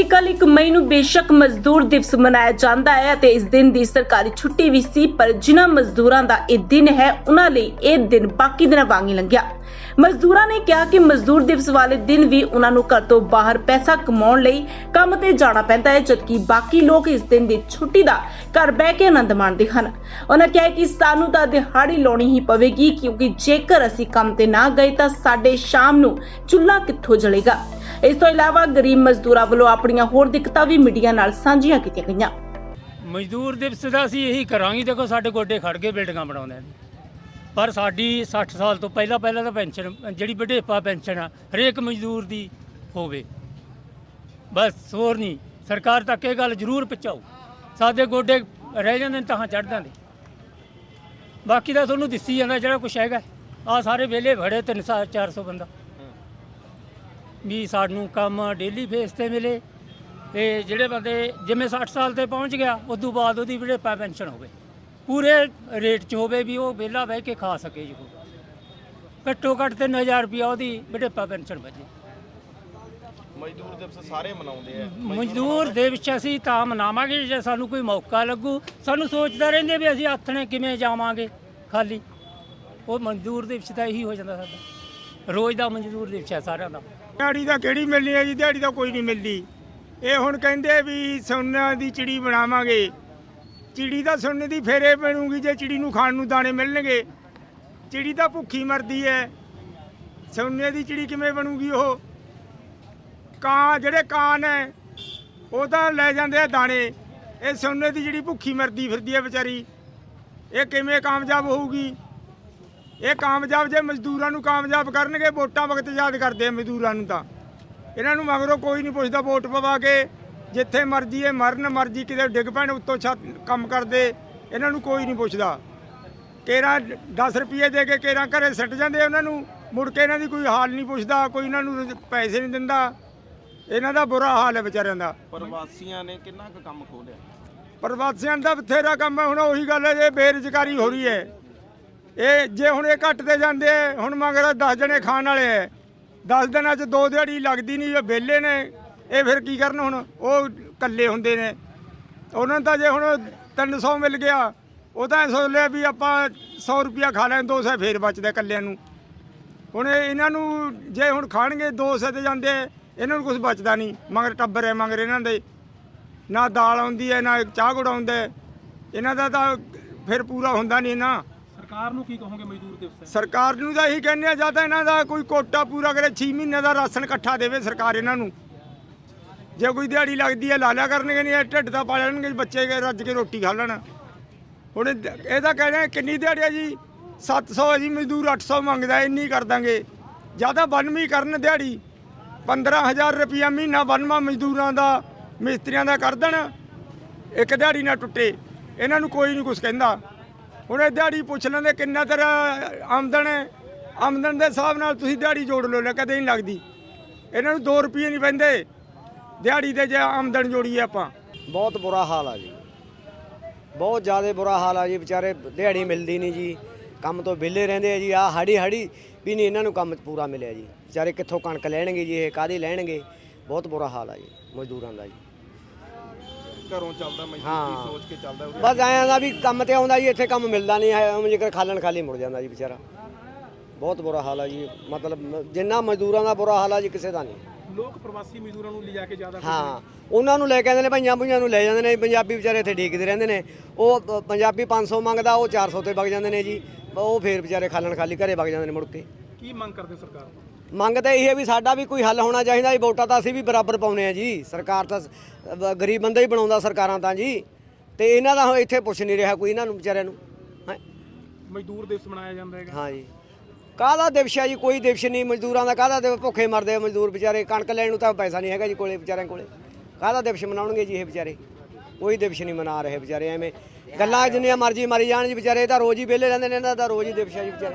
ਬੀਤੀ ਕੱਲ 1 ਮਈ ਨੂੰ ਬੇਸ਼ੱਕ ਮਜ਼ਦੂਰ ਦਿਵਸ ਮਨਾਇਆ ਜਾਂਦਾ ਹੈ ਅਤੇ ਇਸ ਦਿਨ ਦੀ ਸਰਕਾਰੀ ਛੁੱਟੀ ਵੀ ਸੀ, ਪਰ ਜਿਨ੍ਹਾਂ ਮਜ਼ਦੂਰਾਂ ਦਾ ਇਹ ਦਿਨ ਹੈ, ਉਹਨਾਂ ਲਈ ਇਹ ਦਿਨ ਬਾਕੀ ਦਿਨਾਂ ਵਾਂਗ ਹੀ ਲੰਘਿਆ। ਮਜ਼ਦੂਰਾਂ ਨੇ ਕਿਹਾ ਕਿ ਮਜ਼ਦੂਰ ਦਿਵਸ ਵਾਲੇ ਦਿਨ ਵੀ ਉਹਨਾਂ ਨੂੰ ਘਰ ਤੋਂ ਬਾਹਰ ਪੈਸਾ ਕਮਾਉਣ ਲਈ ਕੰਮ ਤੇ ਜਾਣਾ ਪੈਂਦਾ ਹੈ, ਜਦਕਿ ਬਾਕੀ ਲੋਕ ਇਸ ਦਿਨ ਦੀ ਛੁੱਟੀ ਦਾ ਘਰ ਬਹਿ ਕੇ ਆਨੰਦ ਮਾਣਦੇ ਹਨ। ਉਹਨਾਂ ਕਿਹਾ ਕਿ ਸਾਨੂੰ ਤਾਂ ਦਿਹਾੜੀ ਲਾਉਣੀ ਹੀ ਪਵੇਗੀ, ਕਿਉਂਕਿ ਜੇਕਰ ਅਸੀਂ ਕੰਮ ਤੇ ਨਾ ਗਏ ਤਾਂ ਸਾਡੇ ਸ਼ਾਮ ਨੂੰ ਚੁੱਲ੍ਹਾ ਕਿੱਥੋਂ ਜਲੇਗਾ। ਇਸ ਤੋਂ ਇਲਾਵਾ ਗਰੀਬ ਮਜ਼ਦੂਰਾਂ ਵੱਲੋਂ ਆਪਣੀਆਂ ਹੋਰ ਦਿੱਕਤਾਂ ਵੀ ਮੀਡੀਆ ਨਾਲ ਸਾਂਝੀਆਂ ਕੀਤੀਆਂ ਗਈਆਂ। ਮਜ਼ਦੂਰ ਦਿਵਸ ਦਾ ਅਸੀਂ ਇਹੀ ਕਰਾਂਗੇ, ਦੇਖੋ ਸਾਡੇ ਗੋਡੇ ਖੜ ਕੇ ਬਿਲਡਿੰਗਾਂ ਬਣਾਉਂਦੇ ਨੇ ਪਰ ਸਾਡੀ 60 ਸਾਲ ਤੋਂ ਪਹਿਲਾਂ ਪਹਿਲਾਂ ਤਾਂ ਪੈਨਸ਼ਨ, ਜਿਹੜੀ ਵਡੇਪਾ ਪੈਨਸ਼ਨ ਆ, ਹਰੇਕ ਮਜ਼ਦੂਰ ਦੀ ਹੋਵੇ। ਬਸ ਹੋਰ ਨਹੀਂ, ਸਰਕਾਰ ਤੱਕ ਇਹ ਗੱਲ ਜ਼ਰੂਰ ਪਹੁੰਚਾਓ। ਸਾਡੇ ਗੋਡੇ ਰਹਿ ਜਾਂਦੇ ਨੇ ਤਾਂ ਚੜ ਜਾਂਦੇ। ਬਾਕੀ ਤਾਂ ਤੁਹਾਨੂੰ ਦਿੱਸੀ ਜਾਂਦਾ ਜਿਹੜਾ ਕੁਛ ਹੈਗਾ। ਆ ਸਾਰੇ ਵਿਹਲੇ ਭੜੇ 300 400 ਬੰਦਾ। ਵੀ ਸਾਨੂੰ ਕੰਮ ਡੇਲੀ ਫੇਸ ਤੇ ਮਿਲੇ ਤੇ ਜਿਹੜੇ ਬੰਦੇ ਜਿਵੇਂ 60 ਸਾਲ ਤੇ ਪਹੁੰਚ ਗਿਆ ਉਦੋਂ ਬਾਅਦ ਉਹਦੀ ਵਡੇਪਾ ਪੈਨਸ਼ਨ ਹੋਵੇ ਪੂਰੇ ਰੇਟ 'ਚ ਹੋਵੇ ਵੀ ਉਹ ਵਿਹਲਾ ਬਹਿ ਕੇ ਖਾ ਸਕੇ ਜੀ ਉਹ ਘੱਟੋ ਘੱਟ 3000 ਰੁਪਇਆ ਉਹਦੀ ਵਡੇਪਾ ਪੈਨਸ਼ਨ ਬਚੇ ਮਜ਼ਦੂਰ ਦਿਵਸ ਸਾਰੇ ਮਨਾਉਂਦੇ ਆ। ਮਜ਼ਦੂਰ ਦੇ ਵਿੱਚ ਅਸੀਂ ਤਾਂ ਮਨਾਵਾਂਗੇ ਜੇ ਸਾਨੂੰ ਕੋਈ ਮੌਕਾ ਲੱਗੂ। ਸਾਨੂੰ ਸੋਚਦਾ ਰਹਿੰਦੇ ਵੀ ਅਸੀਂ ਆਥਣੇ ਕਿਵੇਂ ਜਾਵਾਂਗੇ ਖਾਲੀ। ਉਹ ਮਜ਼ਦੂਰ ਦੇ ਵਿੱਚ ਤਾਂ ਇਹੀ ਹੋ ਜਾਂਦਾ ਸਾਡਾ। ਰੋਜ਼ ਦਾ ਮਜ਼ਦੂਰ ਦੇ ਹੈ ਸਾਰਿਆਂ ਦਾ। ਦਿਹਾੜੀ ਤਾਂ ਕਿਹੜੀ ਮਿਲਣੀ ਹੈ ਜੀ? ਦਿਹਾੜੀ ਤਾਂ ਕੋਈ ਨਹੀਂ ਮਿਲਦੀ। ਇਹ ਹੁਣ ਕਹਿੰਦੇ ਵੀ ਸੋਨਾ ਦੀ ਚਿੜੀ ਬਣਾਵਾਂਗੇ। ਚਿੜੀ ਤਾਂ ਸੋਨੇ ਦੀ ਫੇਰੇ ਬਣੂਗੀ ਜੇ ਚਿੜੀ ਨੂੰ ਖਾਣ ਨੂੰ ਦਾਣੇ ਮਿਲਣਗੇ। ਚਿੜੀ ਤਾਂ ਭੁੱਖੀ ਮਰਦੀ ਹੈ। ਸੋਨੇ ਦੀ ਚਿੜੀ ਕਿਵੇਂ ਬਣੂਗੀ ਉਹ? ਕਾਂ, ਜਿਹੜੇ ਕਾਂ ਨੇ, ਉਹ ਤਾਂ ਲੈ ਜਾਂਦੇ ਆ ਦਾਣੇ। ਇਹ ਸੋਨੇ ਦੀ ਜਿਹੜੀ ਭੁੱਖੀ ਮਰਦੀ ਫਿਰਦੀ ਹੈ ਵਿਚਾਰੀ। ਇਹ ਕਿਵੇਂ ਕਾਮਯਾਬ ਹੋਊਗੀ? ਇਹ ਕਾਮਯਾਬ ਜੇ ਮਜ਼ਦੂਰਾਂ ਨੂੰ ਕਾਮਯਾਬ ਕਰਨਗੇ ਵੋਟਾਂ ਵਕਤ ਯਾਦ ਕਰਦੇ ਆ ਮਜ਼ਦੂਰਾਂ ਨੂੰ ਤਾਂ। ਇਹਨਾਂ ਨੂੰ ਮਗਰੋਂ ਕੋਈ ਨਹੀਂ ਪੁੱਛਦਾ ਵੋਟ ਪਵਾ ਕੇ ਜਿੱਥੇ ਮਰਜ਼ੀ ਇਹ ਮਰਨ ਮਰਜ਼ੀ ਕਿਤੇ ਡਿੱਗ ਪੈਣ ਉੱਤੋਂ ਛੱਤ ਕੰਮ ਕਰਦੇ ਇਹਨਾਂ ਨੂੰ ਕੋਈ ਨਹੀਂ ਪੁੱਛਦਾ। ਕੇਰਾ 10 ਰੁਪਏ ਦੇ ਕੇ ਕੇਰਾ ਘਰੇ ਸੱਟ ਜਾਂਦੇ ਉਹਨਾਂ ਨੂੰ ਮੁੜ ਕੇ ਇਹਨਾਂ ਦੀ ਕੋਈ ਹਾਲ ਨਹੀਂ ਪੁੱਛਦਾ ਕੋਈ ਇਹਨਾਂ ਨੂੰ ਪੈਸੇ ਨਹੀਂ ਦਿੰਦਾ। ਇਹਨਾਂ ਦਾ ਬੁਰਾ ਹਾਲ ਹੈ ਵਿਚਾਰਿਆਂ ਦਾ। ਪ੍ਰਵਾਸੀਆਂ ਨੇ ਕਿੰਨਾ ਕੁ ਕੰਮ ਖੋਲਿਆ ਪ੍ਰਵਾਸੀਆਂ ਦਾ ਬਥੇਰਾ ਕੰਮ ਹੈ ਹੁਣ ਉਹੀ ਗੱਲ ਹੈ ਜੇ ਬੇਰੁਜ਼ਗਾਰੀ ਹੋ ਰਹੀ ਹੈ ਇਹ ਜੇ ਹੁਣ ਇਹ ਘਟਦੇ ਜਾਂਦੇ ਆ, ਹੁਣ ਮਗਰ 10 ਜਣੇ ਖਾਣ ਵਾਲੇ ਐ 10 ਦਿਨਾਂ 'ਚ ਦੋ ਦਿਹਾੜੀ ਲੱਗਦੀ ਨਹੀਂ ਇਹ ਵਿਹਲੇ ਨੇ। ਇਹ ਫਿਰ ਕੀ ਕਰਨ ਹੁਣ? ਉਹ ਇਕੱਲੇ ਹੁੰਦੇ ਨੇ। ਉਹਨਾਂ ਨੂੰ ਤਾਂ ਜੇ ਹੁਣ 300 ਮਿਲ ਗਿਆ ਉਹ ਤਾਂ ਇਹ ਸੋਚ ਲਿਆ ਵੀ ਆਪਾਂ 100 ਰੁਪਿਆ ਖਾ ਲੈਣ 200 ਫੇਰ ਬਚਦਾ ਇਕੱਲਿਆਂ ਨੂੰ। ਹੁਣ ਇਹ ਇਹਨਾਂ ਨੂੰ ਜੇ ਹੁਣ ਖਾਣਗੇ 200 ਤੇ ਜਾਂਦੇ ਇਹਨਾਂ ਨੂੰ ਕੁਝ ਬਚਦਾ ਨਹੀਂ। ਮਗਰ ਟੱਬਰ ਹੈ ਮਗਰ ਇਹਨਾਂ ਦੇ। ਨਾ ਦਾਲ ਆਉਂਦੀ ਹੈ ਨਾ ਚਾਹ ਗੁੜ ਆਉਂਦਾ। ਇਹਨਾਂ ਦਾ ਤਾਂ ਫਿਰ ਪੂਰਾ ਹੁੰਦਾ ਨਹੀਂ ਨਾ। ਸਰਕਾਰ ਨੂੰ ਕੀ ਕਹੋਗੇ ਮਜ਼ਦੂਰ ਦਿਵਸ ਸਰਕਾਰ ਨੂੰ ਤਾਂ ਇਹੀ ਕਹਿੰਦੇ ਆ, ਜਾਂ ਤਾਂ ਇਹਨਾਂ ਦਾ ਕੋਈ ਕੋਟਾ ਪੂਰਾ ਕਰੇ 6 ਮਹੀਨੇ ਦਾ ਰਾਸ਼ਨ ਇਕੱਠਾ ਦੇਵੇ ਸਰਕਾਰ ਇਹਨਾਂ ਨੂੰ। ਜੇ ਕੋਈ ਦਿਹਾੜੀ ਲੱਗਦੀ ਹੈ ਲਾ ਕਰਨਗੇ, ਨਹੀਂ ਢਿੱਡ ਦਾ ਪਾ ਲੈਣਗੇ ਬੱਚੇ ਰੱਜ ਕੇ ਰੋਟੀ ਖਾ ਲੈਣ। ਹੁਣ ਇਹਦਾ ਕਹਿਣਾ ਕਿੰਨੀ ਦਿਹਾੜੀ ਹੈ ਜੀ? 700 ਹੈ ਜੀ, ਮਜ਼ਦੂਰ 800 ਮੰਗਦਾ, ਇੰਨੀ ਕਰ ਦਾਂਗੇ। ਜ਼ਿਆਦਾ ਬੰਨਵੀਂ ਕਰਨ ਦਿਹਾੜੀ 15000 ਰੁਪਇਆ ਮਹੀਨਾ ਬੰਨਵਾ ਮਜ਼ਦੂਰਾਂ ਦਾ, ਮਿਸਤਰੀਆਂ ਦਾ ਕਰ ਦੇਣ, ਇੱਕ ਦਿਹਾੜੀ ਨਾ ਟੁੱਟੇ। ਇਹਨਾਂ ਨੂੰ ਕੋਈ ਨਹੀਂ ਕੁਝ ਕਹਿੰਦਾ। ਹੁਣ ਇਹ ਦਿਹਾੜੀ ਪੁੱਛ ਲੈਂਦੇ ਕਿੰਨਾ ਤੇਰਾ ਆਮਦਨ ਹੈ? ਆਮਦਨ ਦੇ ਹਿਸਾਬ ਨਾਲ ਤੁਸੀਂ ਦਿਹਾੜੀ ਜੋੜ ਲਓ ਲੈ ਕਦੇ ਨਹੀਂ ਲੱਗਦੀ। ਇਹਨਾਂ ਨੂੰ 2 ਰੁਪਏ ਨਹੀਂ ਪੈਂਦੇ। ਦਿਹਾੜੀ ਦੇ ਜੇ ਆਮਦਨ ਜੋੜੀਏ ਆਪਾਂ। ਬਹੁਤ ਬੁਰਾ ਹਾਲ ਆ ਜੀ। ਬਹੁਤ ਜ਼ਿਆਦਾ ਬੁਰਾ ਹਾਲ ਆ ਜੀ, ਵਿਚਾਰੇ ਦਿਹਾੜੀ ਮਿਲਦੀ ਨਹੀਂ ਜੀ। ਕੰਮ ਤੋਂ ਵਿਹਲੇ ਰਹਿੰਦੇ ਆ ਜੀ। ਆ ਹੜੀ ਹੜੀ ਵੀ ਨਹੀਂ ਇਹਨਾਂ ਨੂੰ ਕੰਮ ਪੂਰਾ ਮਿਲਿਆ ਜੀ। ਵਿਚਾਰੇ ਕਿੱਥੋਂ ਕਣਕ ਲੈਣਗੇ ਜੀ, ਇਹ ਕਾਹਦੀ ਲੈਣਗੇ? ਬਹੁਤ ਬੁਰਾ ਹਾਲ ਆ ਜੀ, ਮਜ਼ਦੂਰਾਂ ਦਾ ਜੀ। ਘਰੋਂ ਚੱਲਦਾ ਮਜ਼ਦੂਰ ਹਾਂ। ਦੀ ਸੋਚ ਕੇ ਚੱਲਦਾ। ਬਸ ਐਂ ਦਾ ਵੀ ਕੰਮ ਤੇ ਆਉਂਦਾ ਜੀ ਇੱਥੇ ਕੰਮ ਮਿਲਦਾ ਨਹੀਂ ਹੈ ਜੇਕਰ ਖਾਲਣ ਖਾਲੀ ਮੁੜ ਜਾਂਦਾ ਜੀ ਵਿਚਾਰਾ। ਬਹੁਤ ਬੁਰਾ ਹਾਲ ਆ ਜੀ ਮਤਲਬ ਜਿੰਨਾ ਮਜ਼ਦੂਰਾਂ ਦਾ ਬੁਰਾ ਹਾਲ ਆ ਜੀ ਕਿਸੇ ਦਾ ਨਹੀਂ। ਲੋਕ ਪ੍ਰਵਾਸੀ ਮਜ਼ਦੂਰਾਂ ਨੂੰ ਲਿਜਾ ਕੇ ਜ਼ਿਆਦਾ ਹਾਂ ਉਹਨਾਂ ਨੂੰ ਲੈ ਕੇ ਆਉਂਦੇ ਨੇ ਭਾਈਆਂ ਭੁਈਆਂ ਨੂੰ ਲੈ ਜਾਂਦੇ ਨੇ ਪੰਜਾਬੀ ਵਿਚਾਰੇ ਇੱਥੇ ਢੀਕਦੇ ਰਹਿੰਦੇ ਨੇ। ਉਹ ਪ- ਪੰਜਾਬੀ 500 ਮੰਗਦਾ ਉਹ 400 ਤੇ ਵਗ ਜਾਂਦੇ ਨੇ ਜੀ ਉਹ ਫੇਰ ਵਿਚਾਰੇ ਖਾਲਣ ਖਾਲੀ ਘਰੇ ਵਗ ਜਾਂਦੇ ਨੇ ਮੁੜ ਕੇ। ਕੀ ਮੰਗ ਕਰਦੇ ਹੋ ਸਰਕਾਰ ਤੋਂ? ਮੰਗ ਤਾਂ ਇਹ ਹੈ ਵੀ ਸਾਡਾ ਵੀ ਕੋਈ ਹੱਲ ਹੋਣਾ ਚਾਹੀਦਾ ਜੀ ਵੋਟਾਂ ਤਾਂ ਅਸੀਂ ਵੀ ਬਰਾਬਰ ਪਾਉਨੇ ਆ ਜੀ। ਸਰਕਾਰ ਤਾਂ ਗਰੀਬ ਬੰਦਾ ਹੀ ਬਣਾਉਂਦਾ ਸਰਕਾਰਾਂ ਤਾਂ ਜੀ। ਤੇ ਇਹਨਾਂ ਦਾ ਹੁਣ ਇੱਥੇ ਪੁੱਛ ਨਹੀਂ ਰਿਹਾ ਕੋਈ ਇਹਨਾਂ ਨੂੰ ਵਿਚਾਰਿਆਂ ਨੂੰ ਹੈਂ। ਮਜ਼ਦੂਰ ਦਿਵਸ ਮਨਾਇਆ ਜਾਂਦਾ ਹੈਗਾ। ਹਾਂ ਜੀ। ਕਾਹਦਾ ਦਿਵਸ ਹੈ ਜੀ? ਕੋਈ ਦਿਵਸ ਨਹੀਂ ਮਜ਼ਦੂਰਾਂ ਦਾ ਕਾਹਦਾ ਦਿਵਸ? ਭੁੱਖੇ ਮਰਦੇ ਆ ਮਜ਼ਦੂਰ ਵਿਚਾਰੇ ਕਣਕ ਲੈਣ ਨੂੰ ਤਾਂ ਪੈਸਾ ਨਹੀਂ ਹੈਗਾ ਜੀ ਕੋਲੇ ਵਿਚਾਰਿਆਂ ਕੋਲੇ। ਕਾਹਦਾ ਦਿਵਸ ਮਨਾਉਣਗੇ ਜੀ ਇਹ ਵਿਚਾਰੇ? ਕੋਈ ਦਿਵਸ ਨਹੀਂ ਮਨਾ ਰਹੇ ਵਿਚਾਰੇ ਐਵੇਂ ਗੱਲਾਂ ਜਿੰਨੀਆਂ ਮਰਜ਼ੀ ਮਾਰੀ ਜਾਣ ਜੀ ਵਿਚਾਰੇ ਇਹ ਤਾਂ ਰੋਜ਼ ਹੀ ਵਿਹਲੇ ਰਹਿੰਦੇ ਨੇ ਇਹਨਾਂ ਦਾ ਤਾਂ ਰੋਜ਼ ਹੀ ਦਿਵਸ ਹੈ ਜੀ ਵਿਚਾਰੇ।